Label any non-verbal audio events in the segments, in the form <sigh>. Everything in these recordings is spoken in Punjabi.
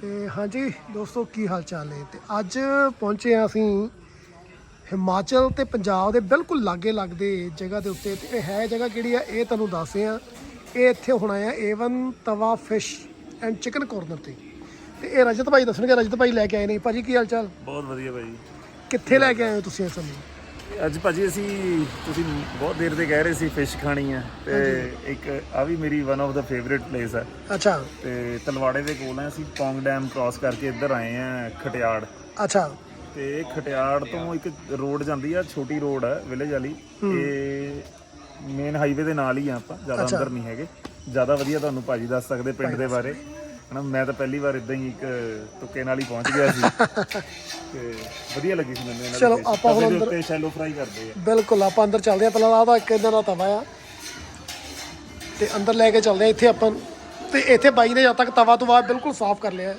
ਤੇ ਹਾਂਜੀ ਦੋਸਤੋ ਕੀ ਹਾਲ ਚਾਲ ਹੈ ਤੇ ਅੱਜ ਪਹੁੰਚੇ ਹਾਂ ਅਸੀਂ ਹਿਮਾਚਲ ਤੇ ਪੰਜਾਬ ਦੇ ਬਿਲਕੁਲ ਲਾਗੇ ਲੱਗਦੇ ਜਗ੍ਹਾ ਦੇ ਉੱਤੇ ਤੇ ਇਹ ਹੈ ਜਗ੍ਹਾ ਕਿਹੜੀ ਆ? ਇਹ ਤੁਹਾਨੂੰ ਦੱਸਦੇ ਆ ਇਹ ਇੱਥੇ ਹੋਣਾ ਆ ਏਵਨ ਤਵਾ ਫਿਸ਼ ਐਂਡ ਚਿਕਨ ਕਾਰਨਰ ਤੇ। ਤੇ ਇਹ ਰਜਤ ਭਾਈ ਦੱਸਣਗੇ ਰਜਤ ਭਾਈ ਲੈ ਕੇ ਆਏ ਨੇ। ਭਾਜੀ ਕੀ ਹਾਲ ਚਾਲ? ਬਹੁਤ ਵਧੀਆ ਭਾਈ। ਕਿੱਥੇ ਲੈ ਕੇ ਆਏ ਹੋ ਤੁਸੀਂ ਇਸ ਸਮੇਂ? ਅੱਜ ਭਾਜੀ ਅਸੀਂ ਤੁਸੀਂ ਬਹੁਤ ਦੇਰ ਤੇ ਕਹਿ ਰਹੇ ਸੀ ਫਿਸ਼ ਖਾਣੀ ਆ ਤੇ ਇੱਕ ਆ ਵੀ ਮੇਰੀ one of the favourite place ਆ। ਅੱਛਾ। ਤੇ ਤਲਵਾੜੇ ਦੇ ਕੋਲ ਆ ਅਸੀਂ ਪੌਂਗ ਡੈਮ ਕ੍ਰਾਸ ਕਰਕੇ ਇੱਧਰ ਆਏ ਆ ਖਟਿਆੜ। ਅੱਛਾ। ਤੇ ਖਟਿਆੜ ਤੋਂ ਇੱਕ ਰੋਡ ਜਾਂਦੀ ਆ ਛੋਟੀ ਰੋਡ ਆ ਵਿਲੇਜ ਵਾਲੀ। ਇਹ ਮੇਨ ਹਾਈਵੇ ਦੇ ਨਾਲ ਹੀ ਆ ਆਪਾਂ ਜ਼ਿਆਦਾ। ਅੰਦਰ ਨਹੀਂ ਹੈਗੇ। ਜ਼ਿਆਦਾ ਵਧੀਆ ਤੁਹਾਨੂੰ ਭਾਜੀ ਦੱਸ ਸਕਦੇ ਪਿੰਡ ਦੇ ਬਾਰੇ। ਹਨਾ ਮੈਂ ਤਾਂ ਪਹਿਲੀ ਵਾਰ ਇਦਾਂ ਹੀ ਇੱਕ ਤੁੱਕੇ ਨਾਲ ਹੀ ਪਹੁੰਚ ਗਿਆ ਸੀ। <laughs> ਤੇ ਵਧੀਆ ਲੱਗੀ ਸੀ ਮੈਨੂੰ ਇਹਨਾਂ ਚਲੋ, ਆਪਾਂ ਹੁਣ ਅੰਦਰ- ਉੱਤੇ ਸ਼ੈਲੋ ਫਰਾਈ ਕਰਦੇ ਆ। ਬਿਲਕੁਲ ਆਪਾਂ ਅੰਦਰ ਚੱਲਦੇ ਹਾਂ। ਪਹਿਲਾਂ ਆਹ ਇੱਕ ਇਹਨਾਂ ਦਾ ਤਵਾ ਆ। ਤੇ ਅੰਦਰ ਲੈ ਕੇ ਚੱਲਦੇ ਹਾਂ। ਇੱਥੇ ਆਪਾਂ ਤੇ ਇੱਥੇ ਬਾਈ ਨੇ ਜਦ ਤੱਕ ਤਵਾ ਤੋਂ ਬਾਅਦ ਬਿਲਕੁਲ ਸਾਫ਼ ਕਰ ਲਿਆ ਹੈ।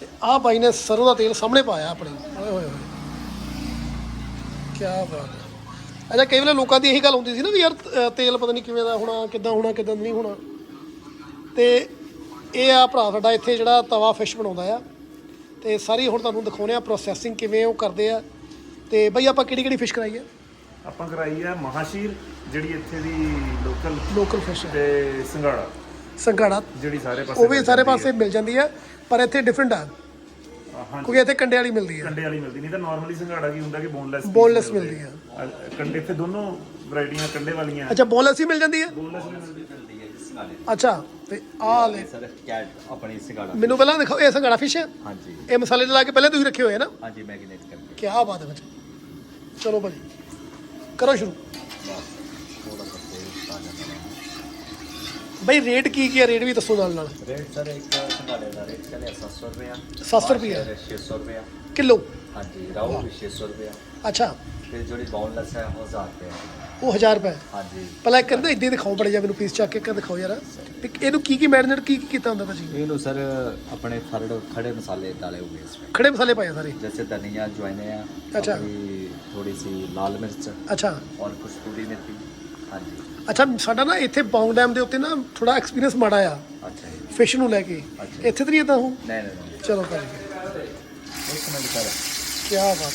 ਤੇ ਆਹ ਬਾਈ ਨੇ ਸਰੋਂ ਦਾ ਤੇਲ ਸਾਹਮਣੇ ਪਾਇਆ ਆਪਣੇ। ਓਏ ਹੋਏ ਹੋਏ ਕੀ ਬਾਤ ਹੈ। ਅੱਛਾ ਕਈ ਵੇਲੇ ਲੋਕਾਂ ਦੀ ਇਹੀ ਗੱਲ ਹੁੰਦੀ ਸੀ ਨਾ ਵੀ ਯਾਰ ਅ, ਤੇਲ ਪਤਾ ਨਹੀਂ ਕਿਵੇਂ ਦਾ ਹੋਣਾ ਕਿੱਦਾਂ ਹੋਣਾ ਕਿੱਦਾਂ ਨਹੀਂ ਹੋਣਾ। ਤੇ ਇਹ ਆ ਭਰਾ ਸਾਡਾ ਇੱਥੇ ਜਿਹੜਾ ਤਵਾ ਫਿਸ਼ ਬਣਾਉਂਦਾ ਆ। ਤੇ ਸਾਰੀ ਹੁਣ ਤੁਹਾਨੂੰ ਦਿਖਾਉਣੇ ਆ ਪ੍ਰੋਸੈਸਿੰਗ ਕਿਵੇਂ ਉਹ ਕਰਦੇ ਆ। ਤੇ ਬਈ ਆਪਾਂ ਕਿਹੜੀ ਕਿਹੜੀ ਫਿਸ਼ ਕਰਾਈ ਆ? ਆਪਾਂ ਕਰਾਈ ਆ ਮਹਾਸ਼ੀਰ ਜਿਹੜੀ ਇੱਥੇ ਦੀ ਲੋਕਲ ਲੋਕਲ ਫਿਸ਼ ਤੇ ਸੰਘਾੜਾ। ਸੰਘਾੜਾ। ਜਿਹੜੀ ਸਾਰੇ ਪਾਸੇ ਉਹ ਵੀ ਸਾਰੇ ਪਾਸੇ ਮਿਲ ਜਾਂਦੀ ਆ ਪਰ ਇੱਥੇ ਡਿਫਰੈਂਟ ਆ। ਹਾਂ ਕਿਉਂਕਿ ਇੱਥੇ ਕੰਡੇ ਵਾਲੀ ਮਿਲਦੀ ਆ। ਕੰਡੇ ਵਾਲੀ ਮਿਲਦੀ ਨਹੀਂ ਤਾਂ ਨਾਰਮਲੀ ਸੰਘਾੜਾ ਕੀ ਹੁੰਦਾ ਕਿ ਬੋਨਲੈਸ Boneless ਮਿਲਦੀ ਆ। ਕੰਡੇ ਇੱਥੇ ਦੋਨੋਂ ਵੈਰਾਈਟੀਆਂ ਕੰਡੇ ਵਾਲੀਆਂ। ਅੱਛਾ ਬੋਨਲੈਸ ਹੀ ਮਿਲ ਜਾਂਦੀ ਆ? ਬੋਨਲੈਸ ਮਿਲਦੀ। ਅੱਛਾ ਤੇ ਆਹ ਲੈ। ਸਰ ਕੈਟ ਆਪਣੀ ਸਿਗਾੜਾ ਮੈਨੂੰ ਪਹਿਲਾਂ ਦਿਖਾਓ ਇਹ ਸੰਘਾੜਾ ਫਿਸ਼ ਹੈ? ਹਾਂਜੀ। ਇਹ ਮਸਾਲੇ ਲਾ ਕੇ ਪਹਿਲਾਂ ਤੁਸੀਂ ਰੱਖੇ ਹੋਏ ਆ ਨਾ? ਹਾਂਜੀ ਮੈਗਨੇਟ ਕਰਕੇ। ਕੀ ਬਾਤ ਹੈ ਬੱਚੇ। ਚਲੋ ਭਾਜੀ ਕਰੋ ਸ਼ੁਰੂ। ਥੋੜਾ ਜਾਂਦਾ ਬਈ ਰੇਟ ਕੀ ਕੀ ਹੈ? ਰੇਟ ਵੀ ਦੱਸੋ ਨਾਲ ਨਾਲ। ਰੇਟ ਸਰ ਇੱਕ ਸਿਗਾੜੇ ਦਾ ਰੇਟ ਚੱਲਿਆ 700 ਰੁਪਏ 700 ਰੁਪਇਆ। 600 ਰੁਪਏ ਕਿਲੋ ਹਾਂਜੀ ਰਾਉ ਵੀ 600 ਰੁਪਏ ਅੱਛਾ ਤੇ ਜਿਹੜੀ ਬੌਨਲੈਸ ਹੈ ਉਹ 1000 ਰੁਪਏ ਉਹ 1000 ਰੁਪਏ ਹਾਂਜੀ ਪਹਿਲਾਂ ਇੱਕ ਕਹਿੰਦਾ ਇੱਦਾਂ ਹੀ ਦਿਖਾਓ ਬੜੇ ਜਾ ਮੈਨੂੰ ਪੀਸ ਚੱਕ ਕੇ ਕਰ ਦਿਖਾਓ ਯਾਰ ਤੇ ਇਹਨੂੰ ਕੀ ਕੀ ਮੈਰੀਨੇਟ ਕੀ ਕੀ ਕੀਤਾ ਹੁੰਦਾ ਭਾਜੀ ਇਹਨੂੰ ਸਰ ਆਪਣੇ ਖਰੜ ਖੜੇ ਮਸਾਲੇ डाले हुए हैं इसमें ਖੜੇ ਮਸਾਲੇ ਪਾਏ ਆ ਸਾਰੇ जैसे धनिया ज्वाइनिया अच्छा। अपनी थोड़ी सी लाल मिर्च ਅੱਛਾ और कस्तूरी मेथी हाँ जी ਅੱਛਾ ਸਾਡਾ ਨਾ ਇੱਥੇ ਬੌਂਗ ਡੈਮ ਦੇ ਉੱਤੇ ਨਾ ਥੋੜਾ ਐਕਸਪੀਰੀਅੰਸ ਮਾੜਾ ਆ अच्छा जी ਫਿਸ਼ ਨੂੰ ਲੈ ਕੇ ਅੱਛਾ। ਇੱਥੇ ਤਾਂ ਨਹੀਂ ਇਦਾਂ ਹੋ नहीं नहीं नहीं ਚਲੋ ਕਰ ਇੱਕ ਮਿੰਟ ਕਰ ਕੀ ਬਾਤ ਹੈ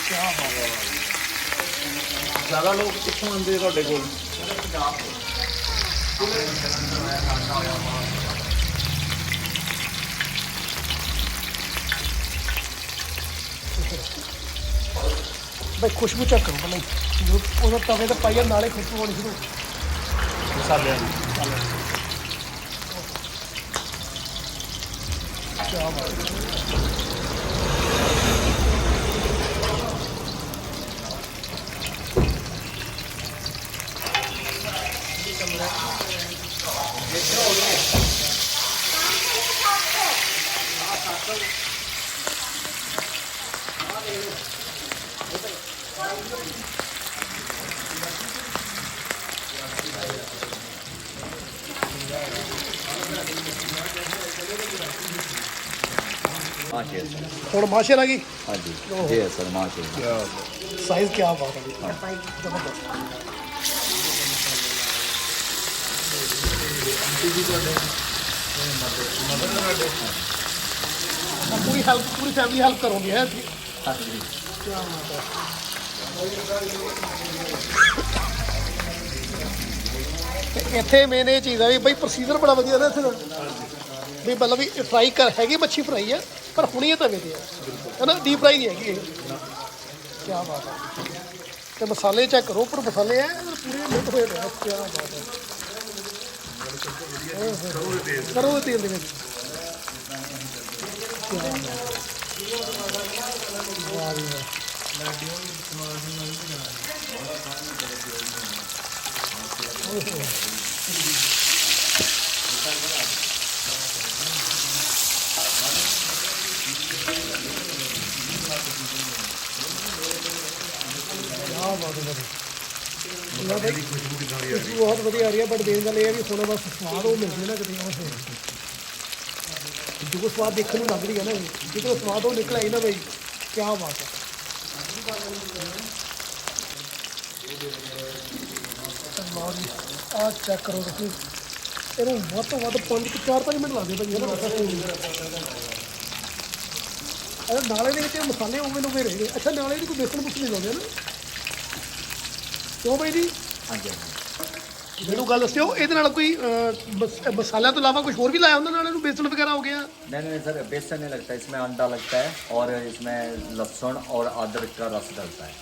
ਕੀ ਬਾਤ ਹੈ ਜ਼ਿਆਦਾ ਲੋਕ ਕਿੱਥੋਂ ਆਉਂਦੇ ਤੁਹਾਡੇ ਕੋਲ? ਪੰਜਾਬ ਤੋਂ ਪੂਰੇ ਜਨਮ ਦਾ ਖਾਤਾ ਹੋਇਆ ਬਈ ਖੁਸ਼ਬੂ ਚੈੱਕ ਕਰੋ ਪਹਿਲਾਂ ਹੀ। ਉਹਦਾ ਤਵੇ ਤੇ ਪਾਈਆ ਨਾਲੇ ਖੁਸ਼ਬੂ ਆਉਣੀ ਸ਼ੁਰੂ। ਮਸਾਲਿਆਂ ਦੀ ਕੀ ਬਾਤ ਹੈ। थोड़ा माशे लगी? हाँ जी। जी हाँ, सर माशे साइज़ क्या बात है? हाँ। हाँ। पूरी हेल्प पूरी फैमिली हेल्प करोगे है? क्या बात है। ਤੇ ਇੱਥੇ ਮੇਨ ਇਹ ਚੀਜ਼ ਆ ਵੀ ਬਈ ਪ੍ਰੋਸੀਜਰ ਬੜਾ ਵਧੀਆ ਦਾ ਇੱਥੇ ਦਾ। ਵੀ ਮਤਲਬ ਵੀ ਫਰਾਈ ਕਰ, ਹੈਗੀ ਮੱਛੀ ਫਰਾਈ ਆ, ਪਰ ਹੁਣੀ ਇਹ ਤਵੇ ਤੇ ਆ। ਹੈਨਾ ਡੀਪ ਫਰਾਈ ਨਹੀਂ ਹੈਗੀ ਇਹ। ਕੀ ਬਾਤ ਹੈ ਤੇ ਮਸਾਲੇ ਚੈੱਕ ਕਰੋ ਪਰ ਮਸਾਲੇ ਆ ਪੂਰੇ ਮਿਕਸ ਹੋਏ ਨੇ ਕੀ ਬਾਤ ਹੈ ਕਰੋ ਤੇਲ ਦੇ ਵਿੱਚ। ਕਿਆ ਬਾਤ ਹੈ। ਵਾਹ ਜੀ ਵਾਹ ਆਹ ਬਾਤ ਹੈ ਨਾ ਬਈ ਖੁਸ਼ਬੂ ਬਹੁਤ ਵਧੀਆ ਆ ਰਹੀ ਹੈ ਬਟ ਦੇਣ ਗੱਲ ਇਹ ਹੈ ਵੀ ਹੁਣ ਬਸ ਸਵਾਦ ਉਹ ਮਿਲਦੇ ਨਾ ਕਿਤੇ ਉਹ ਜੋ ਸਵਾਦ ਦੇਖਣ ਨੂੰ ਲੱਗ ਰਹੀ ਹੈ ਨਾ ਜਦੋਂ ਸਵਾਦ ਉਹ ਨਿਕਲ ਆਈ ਨਾ ਬਈ ਕੀ ਬਾਤ ਹੈ ਲਓ ਜੀ ਆਹ ਚੈੱਕ ਕਰੋ ਤੁਸੀਂ। ਇਹਨੂੰ ਵੱਧ ਤੋਂ ਵੱਧ 5 4-5 ਮਿੰਟ ਲੱਗਦੇ ਭਾਈ, ਇਹਦਾ ਮਸਾ ਇਹ ਨਾਲੇ ਦੇ ਵਿੱਚ ਮਸਾਲੇ ਉਵੇਂ ਨੂੰ ਰਹੇ ਅੱਛਾ, ਨਾਲੇ ਦੀ ਕੋਈ ਬੇਸਣ ਬੁਸਣ ਨਹੀਂ ਲਾਉਂਦੇ ਨਾ। ਕਿਉਂ ਭਾਈ ਜੀ? ਹਾਂਜੀ। ਮੈਨੂੰ ਗੱਲ ਦੱਸਿਓ ਇਹਦੇ ਨਾਲ ਕੋਈ ਅਹ, ਮਸ- ਮਸਾਲਿਆਂ ਤੋਂ ਇਲਾਵਾ ਕੁਝ ਹੋਰ ਵੀ ਲਾਇਆ ਹੁੰਦਾ ਨਾਲ ਇਹਨੂੰ ਬੇਸਣ ਵਗੈਰਾ ਹੋ ਗਿਆ नहीं नहीं सर बेसन नहीं लगता इसमें अंडा लगता है और इसमें लहसुन और अदरक का रस डलता है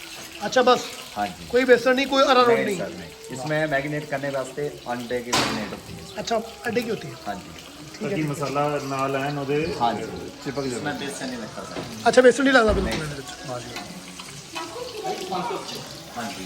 ਅੱਛਾ ਬਸ हाँ जी ਕੋਈ ਬੇਸਣ ਨਹੀਂ ਕੋਈ ਅਰਾਰੋਟ नहीं ਨਹੀਂ सर नहीं इसमें मैरिनेट करने वास्ते अंडे की मैरिनेट होती है ਅੱਛਾ ਅੱਡੇ ਕੀ ਹੁੰਦੀ ਹੈ हाँ जी ਠੀਕ ਕਿ ਹੈ ਮਸਾਲਾ ਨਾਲ ਐਨ ਉਹਦੇ हाँ जी चिपक इसमें बेसन नहीं लगता सर ਅੱਛਾ ਬੇਸਣ ਨਹੀਂ ਲੱਗਦਾ ਬਿਲਕੁਲ ਇਹਦੇ ਵਿੱਚ हाँ जी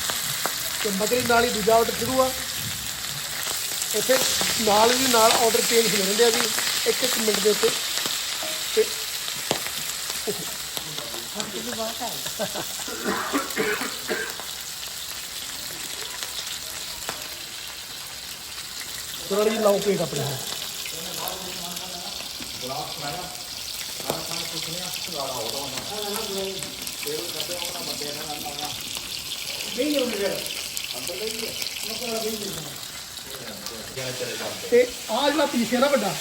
ਤੇ ਮਗਰੀ ਨਾਲ ਹੀ ਦੂਜਾ ਆਰਡਰ ਸ਼ੁਰੂ ਆ। ਇੱਥੇ ਨਾਲ ਦੀ ਨਾਲ ਆਰਡਰ ਚੇਂਜ ਹੋ ਜਾਂਦੇ ਆ ਜੀ। ਇੱਕ ਇੱਕ ਮਿੰਟ ਦੇ ਉੱਤੇ। ਤੇ ਥੋੜਾ ਜਿਹਾ ਲਾਓ ਪੇਟ ਆਪਣੇ ਨੂੰ ਗਲਾਸ ਪਾਇਆ ਸਾਰਾ ਸਾਰਾ ਕੁਝ ਨਹੀਂ ਆਸਰਾ ਹੋਦਾ ਕਰਦੇ ਉਹਨਾਂ ਬੰਦੇ ਨਾਲ ਨਾਲ ਨਹੀਂ। ਹੋਣੀ ਤੇ ਆਹ ਜਿਹੜਾ ਪੀਸ ਹੈ ਨਾ ਵੱਡਾ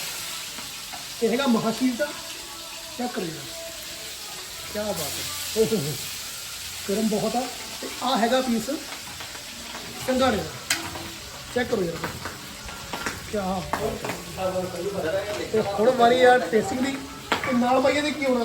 ਇਹ ਹੈਗਾ ਮਹਾਸ਼ੀਰ ਦਾ ਚੈੱਕ ਕਰਿਓ। ਕੀ ਬਾਤ ਹੈ। ਓਹ ਹੋ ਗਰਮ ਬਹੁਤ ਆ। ਤੇ ਆਹ ਹੈਗਾ ਪੀਸ ਚੰਗਾ ਰਿਹਾ। ਚੈੱਕ ਕਰੋ ਯਾਰ। ਕੀ ਹੁਣ ਵਾਰੀ ਆ ਟੇਸਟਿੰਗ ਦੀ। ਤੇ ਨਾਲ ਭਾਈ ਇਹਦੇ ਕੀ ਹੋਣਾ?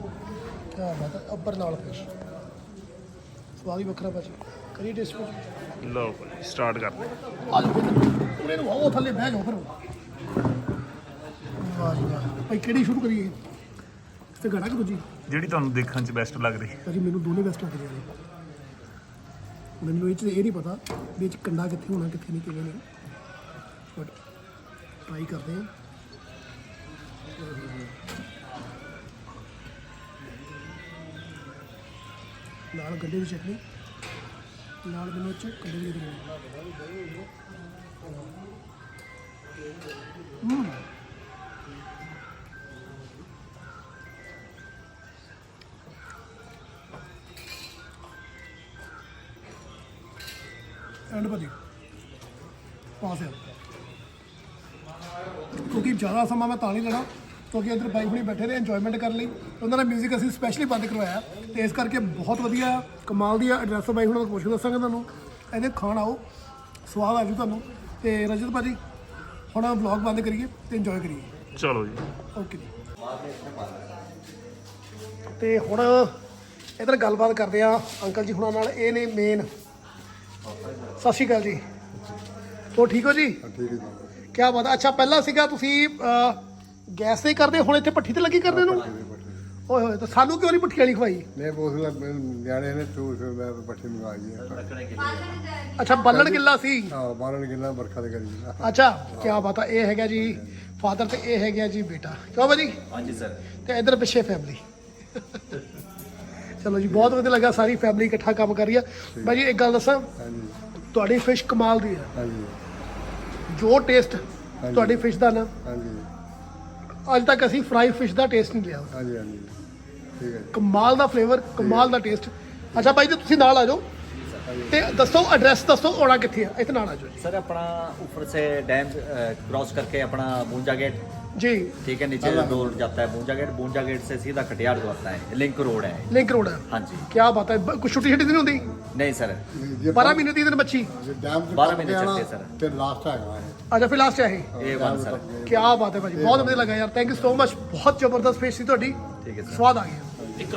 ਕੀ ਬਾਤ ਹੈ ਉੱਪਰ ਨਾਲ ਫਿਸ਼ ਸਵਾਦ ਹੀ ਵੱਖਰਾ ਭਾਜੀ। ਕਰੀ ਟੇਸਟ ਲਓ ਭਾਈ ਸਟਾਰਟ ਕਰਦੇ ਆ ਜਾਓ ਫਿਰ। ਉਹਨੇ ਨੂੰ ਉਹ ਥੱਲੇ ਬਹਿ ਜਾਓ ਫਿਰ। ਵਾਹ ਜੀ ਵਾਹ। ਭਾਈ ਕਿਹੜੀ ਸ਼ੁਰੂ ਕਰੀਏ? ਤੇ ਗੜਾ ਕਿ ਦੂਜੀ? ਜਿਹੜੀ ਤੁਹਾਨੂੰ ਦੇਖਣ 'ਚ ਬੈਸਟ ਲੱਗ ਰਹੀ। ਭਾਜੀ ਮੈਨੂੰ ਦੋਨੇ ਬੈਸਟ ਲੱਗਦੇ ਨੇ। ਹੁਣ ਮੈਨੂੰ ਇਹ ਚ ਇਹ ਨਹੀਂ ਪਤਾ ਵੀ ਚ ਕੰਡਾ ਕਿੱਥੇ ਹੋਣਾ ਕਿੱਥੇ ਨਹੀਂ ਕਿਵੇਂ ਨਹੀਂ। ਬਟ ਟਰਾਈ ਕਰਦੇ ਹਾਂ। ਨਾਲ ਗੰਡੇ ਦੀ ਚਟਨੀ, ਨਾਲ ਮੈਨੂੰ ਚ ਕੰਡੇ ਦੀ ਚਟਨੀ ਹੂੰ। ਐਂਡ ਭਾਜੀ, ਪਾਸ ਕਿਉਂਕਿ ਜ਼ਿਆਦਾ ਸਮਾਂ ਮੈਂ ਤਾਂ ਨਹੀਂ ਲੈਣਾ। ਕਿਉਂਕਿ ਇੱਧਰ ਬਾਈ ਹੁਣੀ ਬੈਠੇ ਨੇ ਇੰਜੋਇਮੈਂਟ ਕਰਨ ਲਈ। ਉਹਨਾਂ ਦਾ 뮤직 ਅਸੀਂ ਸਪੈਸ਼ਲੀ ਬੰਦ ਕਰਵਾਇਆ ਤੇ ਇਸ ਕਰਕੇ ਬਹੁਤ ਵਧੀਆ ਕਮਾਲ ਦੀ ਐਡਰੈਸ ਬਾਈ ਹੁਣਾਂ ਦਾ ਪੁੱਛ ਦੱਸਾਂਗਾ ਤੁਹਾਨੂੰ। ਇਹਦੇ ਖਾਣ ਆਓ ਸਵਾਦ ਆ ਜੂ ਤੁਹਾਨੂੰ। ਤੇ ਰਜਤ ਭਾਜੀ ਹੁਣ ਵਲੌਗ ਬੰਦ ਕਰੀਏ ਤੇ ਇੰਜੋਏ ਕਰੀਏ। ਚਲੋ ਜੀ। ਓਕੇ ਜੀ। ਤੇ ਹੁਣ ਇਧਰ ਗੱਲਬਾਤ ਕਰਦੇ ਆ ਅੰਕਲ ਜੀ ਹੁਣਾਂ ਨਾਲ ਇਹ ਨੇ ਮੇਨ ਸਤਿ ਸ਼੍ਰੀ ਅਕਾਲ ਜੀ। ਹੋ ਠੀਕ ਹੋ ਜੀ? ਠੀਕ ਹੈ ਜੀ। ਕੀ ਬਾਤ ਹੈ ਅੱਛਾ ਪਹਿਲਾਂ ਸੀਗਾ ਤੁਸੀਂ ਗੈਸ ਤੇ ਕਰਦੇ ਹੁਣ ਇੱਥੇ ਪੱਠੀ ਤੇ ਲੱਗੀ ਕਰਦੇ ਨੂੰ? ਓਏ ਹੋਏ ਤਾਂ ਸਾਨੂੰ ਕਿਉਂ ਨਹੀਂ ਪੱਠੀ ਵਾਲੀ ਖਵਾਈ? ਮੈਂ ਬੋਸਲਾ ਨਿਆਣੇ ਨੇ ਤੂੰ ਫਿਰ ਮੈਂ ਪੱਠੀ ਮੰਗਾ ਲਈ ਅੱਛਾ ਬੱਲਣ ਗਿੱਲਾ ਸੀ? ਹਾਂ ਬਾਲਣ ਕਿੰਨਾ ਬਰਖਾ ਦੇ ਕਰੀ। ਅੱਛਾ ਕੀ ਬਾਤ ਆ ਇਹ ਹੈਗਾ ਜੀ ਫਾਦਰ ਤੇ ਇਹ ਹੈਗਾ ਜੀ ਬੇਟਾ। ਕਿਉਂ ਬਾਜੀ? ਹਾਂਜੀ ਸਰ ਤੇ ਇਧਰ ਪਿੱਛੇ ਫੈਮਿਲੀ ਚਲੋ ਜੀ ਬਹੁਤ ਵਧੀਆ ਲੱਗਾ ਸਾਰੀ ਫੈਮਿਲੀ ਇਕੱਠਾ ਕੰਮ ਕਰ ਰਹੀ ਆ। ਬਾਜੀ ਇੱਕ ਗੱਲ ਦੱਸਾਂ? ਹਾਂਜੀ। ਤੁਹਾਡੀ ਫਿਸ਼ ਕਮਾਲ ਦੀ ਆ। ਹਾਂਜੀ। ਜੋ ਟੇਸਟ ਤੁਹਾਡੀ ਫਿਸ਼ ਦਾ ਨਾ ਹਾਂਜੀ। ਅੱਜ ਤੱਕ ਅਸੀਂ ਫਰਾਈ ਫਿਸ਼ ਦਾ ਟੇਸਟ ਨਹੀਂ ਲਿਆ। ਹਾਂਜੀ ਹਾਂਜੀ। ਠੀਕ ਹੈ। ਕਮਾਲ ਦਾ ਫਲੇਵਰ ਕਮਾਲ ਦਾ ਟੇਸਟ ਅੱਛਾ ਭਾਈ ਜੀ ਤੁਸੀਂ ਨਾਲ ਆ ਜਾਓ। ਤੇ ਦੱਸੋ ਐਡਰੈਸ ਦੱਸੋ ਆਉਣਾ ਕਿੱਥੇ ਆ ਇੱਥੇ ਨਾਲ ਆ ਜਾਓ ਜੀ सर अपना ऊपर से डैम क्रॉस करके अपना बूंजा गेट जी ठीक है नीचे रोड जाता है बूंजा गेट बूंजा गेट से सीधा कटियार को आता है लिंक रोड है लिंक रोड है हाँ जी क्या बात है ब- कुछ छुट्टी छुट्टी नहीं होती नहीं सर ਜੇ बारह महीने तीन दिन मच्छी ਜੇ ਡੈਮ ਚ ਬਾਰਾਂ ਟੱਪ ਮਹੀਨੇ ਗਿਆ ਨਾ, ਚੱਲਦੇ ਸਰ। ਤੇ ਲਾਸਟ ਹੈਗਾ ਇਹ अच्छा फिर लास्ट है ये ए वन सर क्या बात है भाजी बहुत ਵਧੀਆ ਲੱਗਾ ਯਾਰ ਥੈਂਕ ਯੂ ਸੋ ਮਚ ਬਹੁਤ ਜ਼ਬਰਦਸਤ ਪੇਸ਼ ਸੀ ਤੁਹਾਡੀ ਠੀਕ ਹੈ ਸਰ ਸਵਾਦ ਆ ਗਿਆ